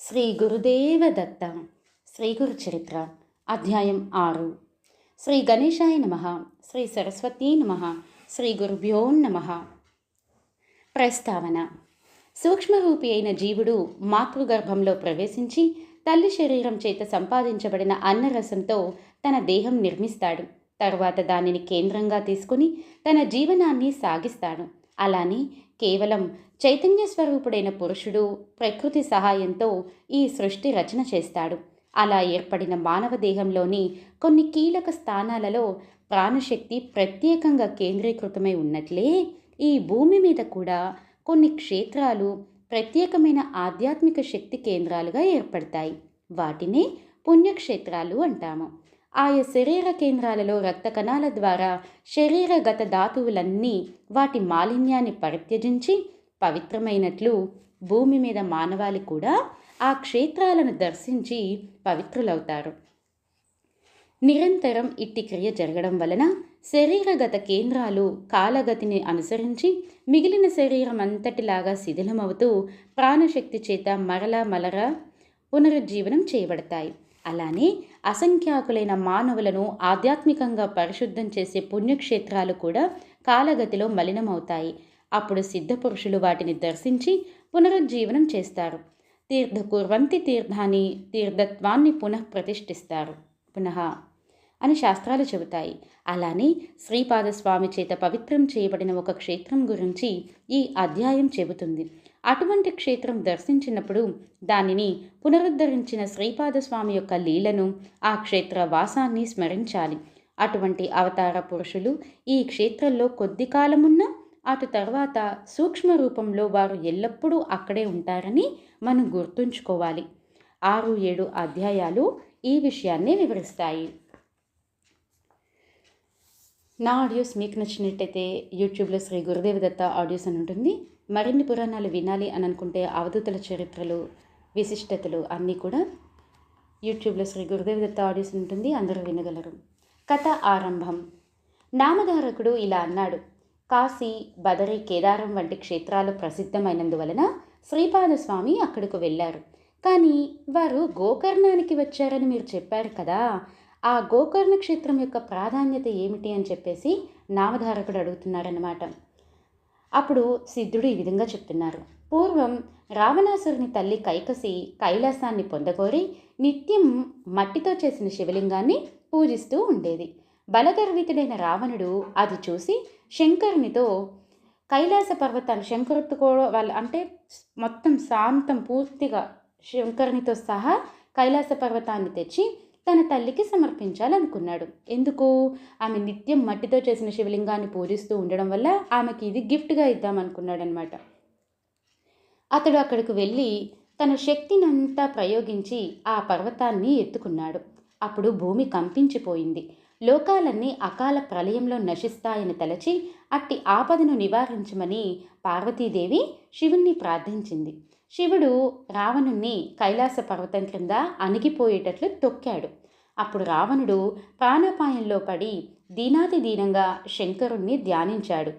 శ్రీ గురుదేవ దత్త. శ్రీ గురు చరిత్ర అధ్యాయం ఆరు. శ్రీ గణేశాయ నమ. శ్రీ సరస్వతీ నమ. శ్రీ గురుభ్యో నమ. ప్రస్తావన. సూక్ష్మరూపి అయిన జీవుడు మాతృగర్భంలో ప్రవేశించి తల్లి శరీరం చేత సంపాదించబడిన అన్నరసంతో తన దేహం నిర్మిస్తాడు. తరువాత దానిని కేంద్రంగా తీసుకుని తన జీవనాన్ని సాగిస్తాడు. అలానే కేవలం చైతన్య స్వరూపుడైన పురుషుడు ప్రకృతి సహాయంతో ఈ సృష్టి రచన చేస్తాడు. అలా ఏర్పడిన మానవ దేహంలోని కొన్ని కీలక స్థానాలలో ప్రాణశక్తి ప్రత్యేకంగా కేంద్రీకృతమై ఉన్నట్లే ఈ భూమి మీద కూడా కొన్ని క్షేత్రాలు ప్రత్యేకమైన ఆధ్యాత్మిక శక్తి కేంద్రాలుగా ఏర్పడతాయి. వాటినే పుణ్యక్షేత్రాలు అంటాము. ఆయా శరీర కేంద్రాలలో రక్త కణాల ద్వారా శరీరగత ధాతువులన్నీ వాటి మాలిన్యాన్ని పరిత్యజించి పవిత్రమైనట్లు భూమి మీద మానవాళి కూడా ఆ క్షేత్రాలను దర్శించి పవిత్రులవుతారు. నిరంతరం ఇట్టి క్రియ జరగడం వలన శరీరగత కేంద్రాలు కాలగతిని అనుసరించి మిగిలిన శరీరం అంతటిలాగా శిథిలమవుతూ ప్రాణశక్తి చేత మరల మలర పునరుజ్జీవనం చేయబడతాయి. అలానే అసంఖ్యాకులైన మానవులను ఆధ్యాత్మికంగా పరిశుద్ధం చేసే పుణ్యక్షేత్రాలు కూడా కాలగతిలో మలినమవుతాయి. అప్పుడు సిద్ధపురుషులు వాటిని దర్శించి పునరుజ్జీవనం చేస్తారు. తీర్థ కుర్వంతి తీర్థాన్ని తీర్థత్వాన్ని పునః ప్రతిష్ఠిస్తారు. పునః అని శాస్త్రాలు చెబుతాయి. అలానే శ్రీపాదస్వామి చేత పవిత్రం చేయబడిన ఒక క్షేత్రం గురించి ఈ అధ్యాయం చెబుతుంది. అటువంటి క్షేత్రం దర్శించినప్పుడు దానిని పునరుద్ధరించిన శ్రీపాదస్వామి యొక్క లీలను ఆ క్షేత్ర వాసాన్ని స్మరించాలి. అటువంటి అవతార పురుషులు ఈ క్షేత్రంలో కొద్ది కాలమున్న అటు తర్వాత సూక్ష్మ రూపంలో వారు ఎల్లప్పుడూ అక్కడే ఉంటారని మనం గుర్తుంచుకోవాలి. ఆరు ఏడు అధ్యాయాలు ఈ విషయాన్ని వివరిస్తాయి. నా ఆడియోస్ మీకు నచ్చినట్టయితే యూట్యూబ్లో శ్రీ గురుదేవదత్త ఆడియోస్ అని ఉంటుంది. మరిన్ని పురాణాలు వినాలి అని అనుకుంటే అవధూతల చరిత్రలు విశిష్టతలు అన్నీ కూడా యూట్యూబ్లో శ్రీ గురుదేవ దత్త ఆడియోస్ ఉంటుంది అందరూ వినగలరు. కథ ఆరంభం. నామధారకుడు ఇలా అన్నాడు కాశీ బదరి కేదారం వంటి క్షేత్రాలు ప్రసిద్ధమైనందువలన శ్రీపాదస్వామి అక్కడకు వెళ్ళారు. కానీ వారు గోకర్ణానికి వచ్చారని మీరు చెప్పారు కదా ఆ గోకర్ణ క్షేత్రం యొక్క ప్రాధాన్యత ఏమిటి అని చెప్పేసి నామధారకుడు అడుగుతున్నారన్నమాట. అప్పుడు సిద్ధుడు ఈ విధంగా చెప్తున్నారు. పూర్వం రావణాసురుని తల్లి కైకసి కైలాసాన్ని పొందగోరి నిత్యం మట్టితో చేసిన శివలింగాన్ని పూజిస్తూ ఉండేది. బలగర్వితుడైన రావణుడు అది చూసి శంకరునితో కైలాస పర్వతాన్ని శంకరుతో కూడా వాళ్ళ అంటే మొత్తం శాంతం పూర్తిగా శంకరునితో సహా కైలాస పర్వతాన్ని తెచ్చి తన తల్లికి సమర్పించాలనుకున్నాడు. ఎందుకు? ఆమె నిత్యం మట్టితో చేసిన శివలింగాన్ని పూజిస్తూ ఉండడం వల్ల ఆమెకి ఇది గిఫ్ట్గా ఇద్దామనుకున్నాడనమాట అతడు అక్కడికి వెళ్ళి తన శక్తినంతా ప్రయోగించి ఆ పర్వతాన్ని ఎత్తుకున్నాడు. అప్పుడు భూమి కంపించిపోయింది. లోకాలన్నీ అకాల ప్రళయంలో నశిస్తాయని తలచి అట్టి ఆపదను నివారించమని పార్వతీదేవి శివుణ్ణి ప్రార్థించింది. శివుడు రావణుణ్ణి కైలాస పర్వతం క్రింద అణిగిపోయేటట్లు తొక్కాడు. అప్పుడు రావణుడు ప్రాణాపాయంలో పడి దీనాతి దీనంగా శంకరుణ్ణి ధ్యానించాడు.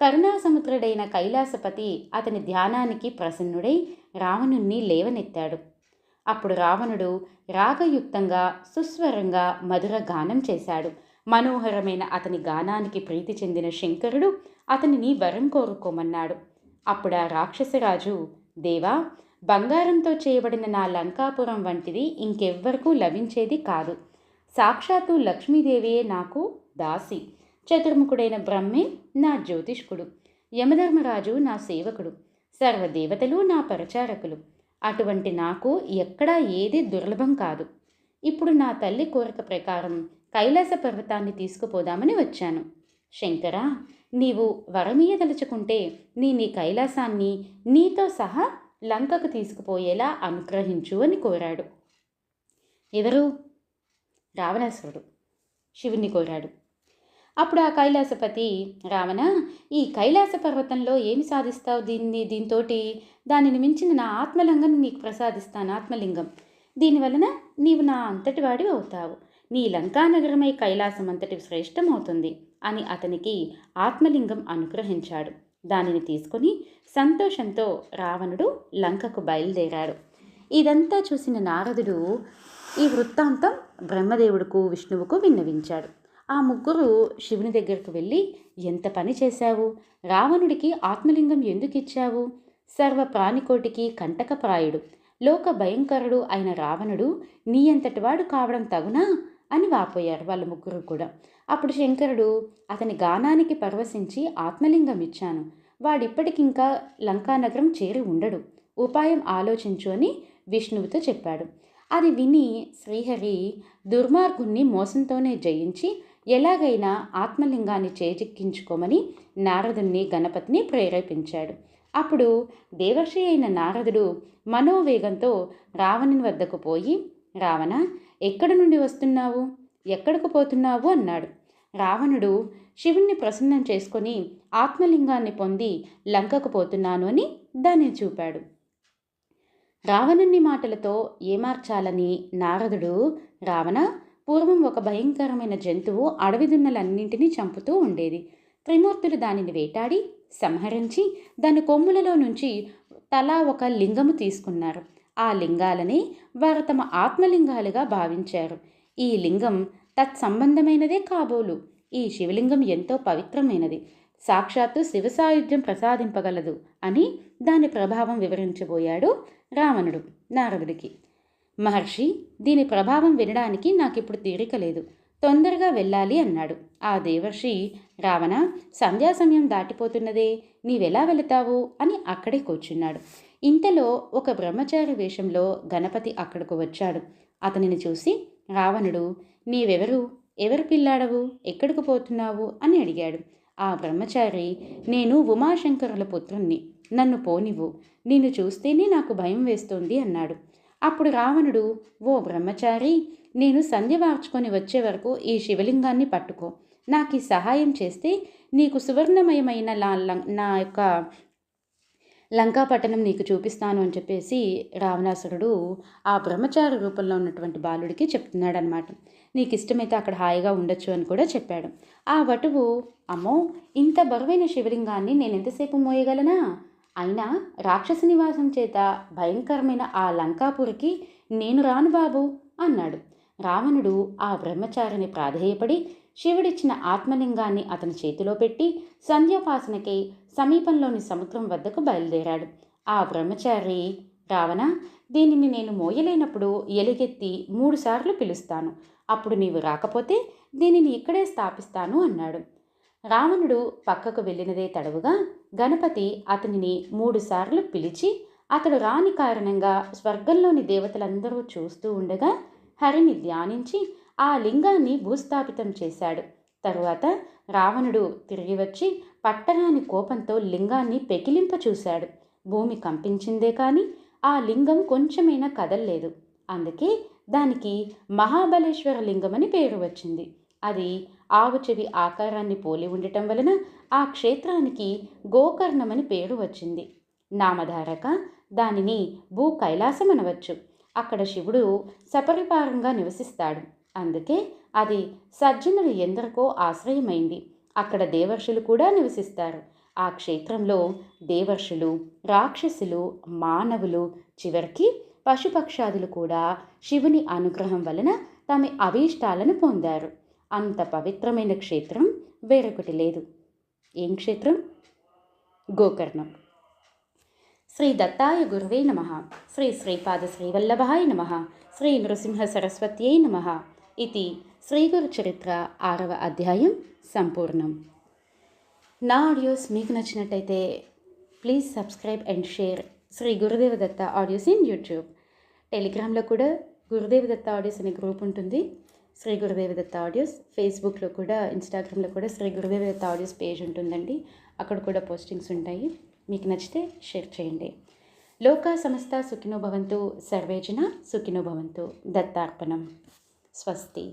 కరుణాసముద్రుడైన కైలాసపతి అతని ధ్యానానికి ప్రసన్నుడై రావణుణ్ణి లేవనెత్తాడు. అప్పుడు రావణుడు రాగయుక్తంగా సుస్వరంగా మధుర గానం చేశాడు. మనోహరమైన అతని గానానికి ప్రీతి చెందిన శంకరుడు అతనిని వరం కోరుకోమన్నాడు. అప్పుడు ఆ రాక్షసరాజు దేవా బంగారంతో చేయబడిన నా లంకాపురం వంటిది ఇంకెవ్వరికూ లభించేది కాదు. సాక్షాత్తు లక్ష్మీదేవియే నాకు దాసి. చతుర్ముఖుడైన బ్రహ్మే నా జ్యోతిష్కుడు. యమధర్మరాజు నా సేవకుడు. సర్వదేవతలు నా ప్రచారకులు. అటువంటి నాకు ఎక్కడా ఏది దుర్లభం కాదు. ఇప్పుడు నా తల్లి కోరిక ప్రకారం కైలాస పర్వతాన్ని తీసుకుపోదామని వచ్చాను. శంకరా నీవు వరమీయదలుచుకుంటే నీ నీ కైలాసాన్ని నీతో సహా లంకకు తీసుకుపోయేలా అనుగ్రహించు అని కోరాడు. ఎవరు? రావణాసురుడు. శివుణ్ణి కోరాడు. అప్పుడు ఆ కైలాసపతి రావణ ఈ కైలాస పర్వతంలో ఏమి సాధిస్తావు దీన్ని దీంతో దానిని మించిన నా ఆత్మలింగం నీకు ప్రసాదిస్తాను ఆత్మలింగం. దీనివలన నీవు నా అంతటి వాడివి అవుతావు. నీ లంకానగరమై కైలాసం అంతటి శ్రేష్టమవుతుంది. అని అతనికి ఆత్మలింగం అనుగ్రహించాడు. దానిని తీసుకొని సంతోషంతో రావణుడు లంకకు బయలుదేరాడు. ఇదంతా చూసిన నారదుడు ఈ వృత్తాంతం బ్రహ్మదేవుడుకు విష్ణువుకు విన్నవించాడు. ఆ ముగ్గురు శివుని దగ్గరకు వెళ్ళి ఎంత పని చేశావు? రావణుడికి ఆత్మలింగం ఎందుకు ఇచ్చావు? సర్వ ప్రాణికోటికి కంటకప్రాయుడు. లోక భయంకరుడు అయిన రావణుడు నీ అంతటి వాడు కావడం తగునా? అని వాపోయారు వాళ్ళ ముగ్గురు కూడా. అప్పుడు శంకరుడు అతని గానానికి పరవశించి ఆత్మలింగం ఇచ్చాను. వాడిప్పటికింకా లంకానగరం చేరి ఉండడు. ఉపాయం ఆలోచించు అని విష్ణువుతో చెప్పాడు. అది విని శ్రీహరి దుర్మార్గుణ్ణి మోసంతోనే జయించి ఎలాగైనా ఆత్మలింగాన్ని చేజిక్కించుకోమని నారదుణ్ణి గణపతిని ప్రేరేపించాడు. అప్పుడు దేవర్షి అయిన నారదుడు మనోవేగంతో రావణుని వద్దకు పోయి రావణ ఎక్కడి నుండి వస్తున్నావు? ఎక్కడికి పోతున్నావు? అన్నాడు. రావణుడు శివుణ్ణి ప్రసన్నం చేసుకొని ఆత్మలింగాన్ని పొంది లంకకు పోతున్నాను అని దాన్ని చూపాడు. రావణుని మాటలతో ఏమార్చాలని నారదుడు రావణ పూర్వం ఒక భయంకరమైన జంతువు అడవి దున్నలన్నింటినీ చంపుతూ ఉండేది. త్రిమూర్తులు దానిని వేటాడి సంహరించి దాని కొమ్ములలో నుంచి తలా ఒక లింగము తీసుకున్నారు. ఆ లింగాలని వారు తమ ఆత్మలింగాలుగా భావించారు. ఈ లింగం తత్సంబంధమైనదే కాబోలు. ఈ శివలింగం ఎంతో పవిత్రమైనది. సాక్షాత్తు శివసాయుధ్యం ప్రసాదింపగలదు అని దాని ప్రభావం వివరించబోయాడు రావణుడు నారదుడికి. మహర్షి దీని ప్రభావం వినడానికి నాకిప్పుడు తీరిక లేదు. తొందరగా వెళ్ళాలి అన్నాడు. ఆ దేవర్షి రావణ సంధ్యా సమయం దాటిపోతున్నదే నీవెలా వెళతావు అని అక్కడే కూర్చున్నాడు. ఇంతలో ఒక బ్రహ్మచారి వేషంలో గణపతి అక్కడకు వచ్చాడు. అతనిని చూసి రావణుడు నీవెవరు? ఎవరు పిల్లాడవు? ఎక్కడికి పోతున్నావు? అని అడిగాడు. ఆ బ్రహ్మచారి నేను ఉమాశంకరుల పుత్రుణ్ణి. నన్ను పోనివ్వు. నిన్ను చూస్తేనే నాకు భయం వేస్తోంది అన్నాడు. అప్పుడు రావణుడు ఓ బ్రహ్మచారి నేను సంధ్య వార్చుకొని వచ్చే వరకు ఈ శివలింగాన్ని పట్టుకో. నాకు ఈ సహాయం చేస్తే నీకు సువర్ణమయమైన నా నా యొక్క లంకాపట్టణం నీకు చూపిస్తాను అని చెప్పేసి రావణాసురుడు ఆ బ్రహ్మచారి రూపంలో ఉన్నటువంటి బాలుడికి చెప్తున్నాడనమాట నీకు ఇష్టమైతే అక్కడ హాయిగా ఉండొచ్చు అని కూడా చెప్పాడు. ఆ వటువు అమ్మో ఇంత బరువైన శివలింగాన్ని నేను ఎంతసేపు మోయగలనా? అయినా రాక్షస నివాసం చేత భయంకరమైన ఆ లంకాపురికి నేను రాను బాబు అన్నాడు. రావణుడు ఆ బ్రహ్మచారిని ప్రాధేయపడి శివుడిచ్చిన ఆత్మలింగాన్ని అతని చేతిలో పెట్టి సంధ్యోపాసనకై సమీపంలోని సముద్రం వద్దకు బయలుదేరాడు. ఆ బ్రహ్మచారి రావణ దీనిని నేను మోయలేనప్పుడు ఎలుగెత్తి మూడుసార్లు పిలుస్తాను. అప్పుడు నీవు రాకపోతే దీనిని ఇక్కడే స్థాపిస్తాను అన్నాడు. రావణుడు పక్కకు వెళ్ళినదే తడవుగా గణపతి అతనిని మూడుసార్లు పిలిచి అతడు రాని కారణంగా స్వర్గంలోని దేవతలందరూ చూస్తూ ఉండగా హరిని ధ్యానించి ఆ లింగాన్ని భూస్థాపితం చేశాడు. తరువాత రావణుడు తిరిగి వచ్చి పట్టరాని కోపంతో లింగాన్ని పెకిలింప చూశాడు. భూమి కంపించిందే కానీ ఆ లింగం కొంచెమైనా కదల్లేదు. అందుకే దానికి మహాబలేశ్వర లింగం అని పేరు వచ్చింది. అది ఆవు చెవి ఆకారాన్ని పోలి ఉండటం వలన ఆ క్షేత్రానికి గోకర్ణమని పేరు వచ్చింది. నామధారక దానిని భూ కైలాసం అనవచ్చు. అక్కడ శివుడు సపరిపారంగా నివసిస్తాడు. అందుకే అది సజ్జనులు ఎందరికో ఆశ్రయమైంది. అక్కడ దేవర్షులు కూడా నివసిస్తారు. ఆ క్షేత్రంలో దేవర్షులు రాక్షసులు మానవులు చివరికి పశుపక్షాదులు కూడా శివుని అనుగ్రహం వలన తమ అభీష్టాలను పొందారు. అంత పవిత్రమైన క్షేత్రం వేరొకటి లేదు. ఏం క్షేత్రం? గోకర్ణం. శ్రీ దత్తాయ గురువే నమ. శ్రీ శ్రీపాద శ్రీవల్లభాయ నమ. శ్రీ నృసింహ సరస్వత్యై నమ. ఇది శ్రీగురుచరిత్ర ఆరవ అధ్యాయం సంపూర్ణం నా ఆడియోస్ మీకు నచ్చినట్టయితే please subscribe and share Sri Gurudeva Datta audios in YouTube. టెలిగ్రామ్లో కూడా గురుదేవ దత్త ఆడియోస్ అనే గ్రూప్ ఉంటుంది. శ్రీ గురుదేవ దత్త ఆడియోస్. ఫేస్బుక్లో కూడా ఇన్స్టాగ్రామ్లో కూడా శ్రీ గురుదేవ దత్త ఆడియోస్ పేజ్ ఉంటుందండి. అక్కడ కూడా పోస్టింగ్స్ ఉంటాయి. మీకు నచ్చితే షేర్ చేయండి. లోకా సంస్థ సుఖినో భవంతు సర్వేజన సుఖినో భవంతు. దత్తార్పణం. ಸ್ವಸ್ತಿ